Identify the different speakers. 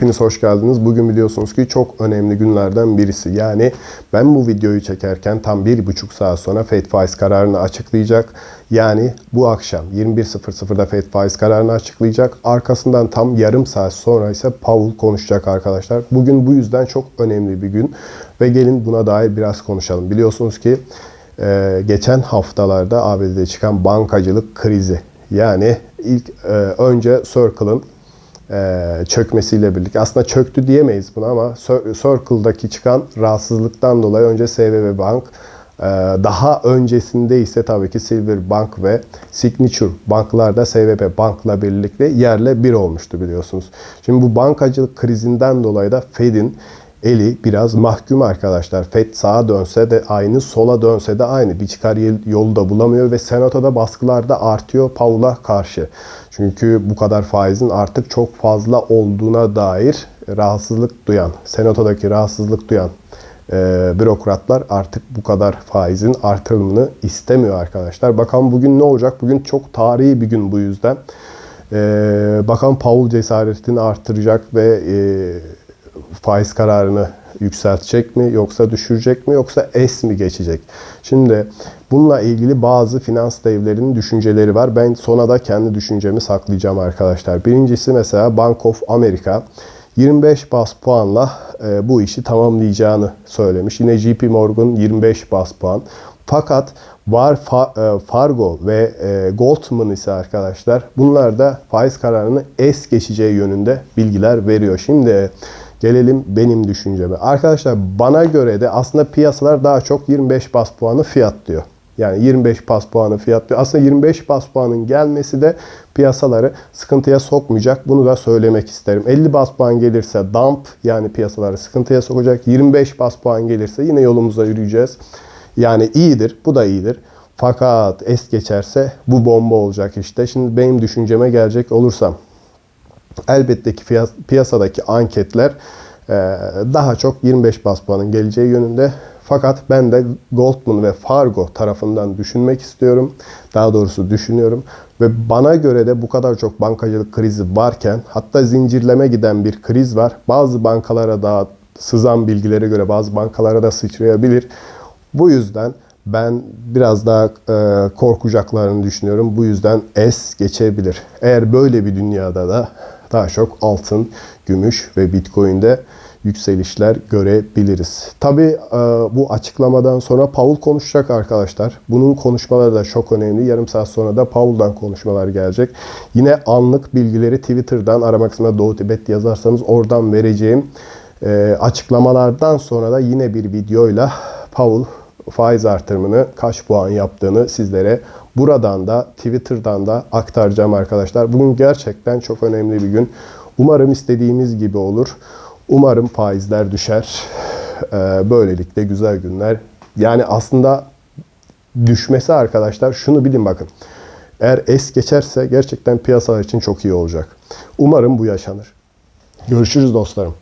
Speaker 1: Hepiniz hoş geldiniz. Bugün biliyorsunuz ki çok önemli günlerden birisi. Yani ben bu videoyu çekerken tam bir buçuk saat sonra FED faiz kararını açıklayacak. Yani bu akşam 21.00'da FED faiz kararını açıklayacak. Arkasından tam yarım saat sonra ise Powell konuşacak arkadaşlar. Bugün bu yüzden çok önemli bir gün. Ve gelin buna dair biraz konuşalım. Biliyorsunuz ki e, geçen haftalarda ABD'de çıkan bankacılık krizi. Yani ilk e, önce Circle'ın e, çökmesiyle birlikte aslında çöktü diyemeyiz buna ama Cir- Circle'daki çıkan rahatsızlıktan dolayı önce SVB Bank e, daha öncesinde ise tabii ki Silver Bank ve Signature banklar da SVB Bank'la birlikte yerle bir olmuştu biliyorsunuz. Şimdi bu bankacılık krizinden dolayı da Fed'in eli biraz mahkum arkadaşlar. Fed sağa dönse de aynı, sola dönse de aynı. Bir çıkar yolu da bulamıyor ve senatoda baskılar da artıyor Powell'a karşı. Çünkü bu kadar faizin artık çok fazla olduğuna dair rahatsızlık duyan, senatodaki rahatsızlık duyan e, bürokratlar artık bu kadar faizin artırımını istemiyor arkadaşlar. Bakalım bugün ne olacak? Bugün çok tarihi bir gün bu yüzden. E, bakalım Powell cesaretini artıracak ve e, faiz kararını yükseltecek mi yoksa düşürecek mi yoksa es mi geçecek? Şimdi bununla ilgili bazı finans devlerinin düşünceleri var. Ben sona da kendi düşüncemi saklayacağım arkadaşlar. Birincisi mesela Bank of America 25 bas puanla e, bu işi tamamlayacağını söylemiş. Yine JP Morgan 25 bas puan. Fakat var e, Fargo ve e, Goldman ise arkadaşlar bunlar da faiz kararını es geçeceği yönünde bilgiler veriyor. Şimdi gelelim benim düşünceme. Arkadaşlar bana göre de aslında piyasalar daha çok 25 bas puanı fiyatlıyor. Yani 25 bas puanı fiyatlıyor. Aslında 25 bas puanın gelmesi de piyasaları sıkıntıya sokmayacak. Bunu da söylemek isterim. 50 bas puan gelirse dump yani piyasaları sıkıntıya sokacak. 25 bas puan gelirse yine yolumuza yürüyeceğiz. Yani iyidir. Bu da iyidir. Fakat es geçerse bu bomba olacak işte. Şimdi benim düşünceme gelecek olursam. Elbette ki piyasadaki anketler e, daha çok 25 bas puanın geleceği yönünde. Fakat ben de Goldman ve Fargo tarafından düşünmek istiyorum. Daha doğrusu düşünüyorum. Ve bana göre de bu kadar çok bankacılık krizi varken hatta zincirleme giden bir kriz var. Bazı bankalara daha sızan bilgilere göre bazı bankalara da sıçrayabilir. Bu yüzden ben biraz daha e, korkacaklarını düşünüyorum. Bu yüzden es geçebilir. Eğer böyle bir dünyada da daha çok altın, gümüş ve bitcoin'de yükselişler görebiliriz. Tabi bu açıklamadan sonra Paul konuşacak arkadaşlar. Bunun konuşmaları da çok önemli. Yarım saat sonra da Paul'dan konuşmalar gelecek. Yine anlık bilgileri Twitter'dan arama kısmına Doğu Tibet yazarsanız oradan vereceğim e, açıklamalardan sonra da yine bir videoyla Paul faiz artırımını kaç puan yaptığını sizlere buradan da Twitter'dan da aktaracağım arkadaşlar. Bugün gerçekten çok önemli bir gün. Umarım istediğimiz gibi olur. Umarım faizler düşer. Ee, böylelikle güzel günler. Yani aslında düşmesi arkadaşlar şunu bilin bakın. Eğer es geçerse gerçekten piyasalar için çok iyi olacak. Umarım bu yaşanır. Görüşürüz dostlarım.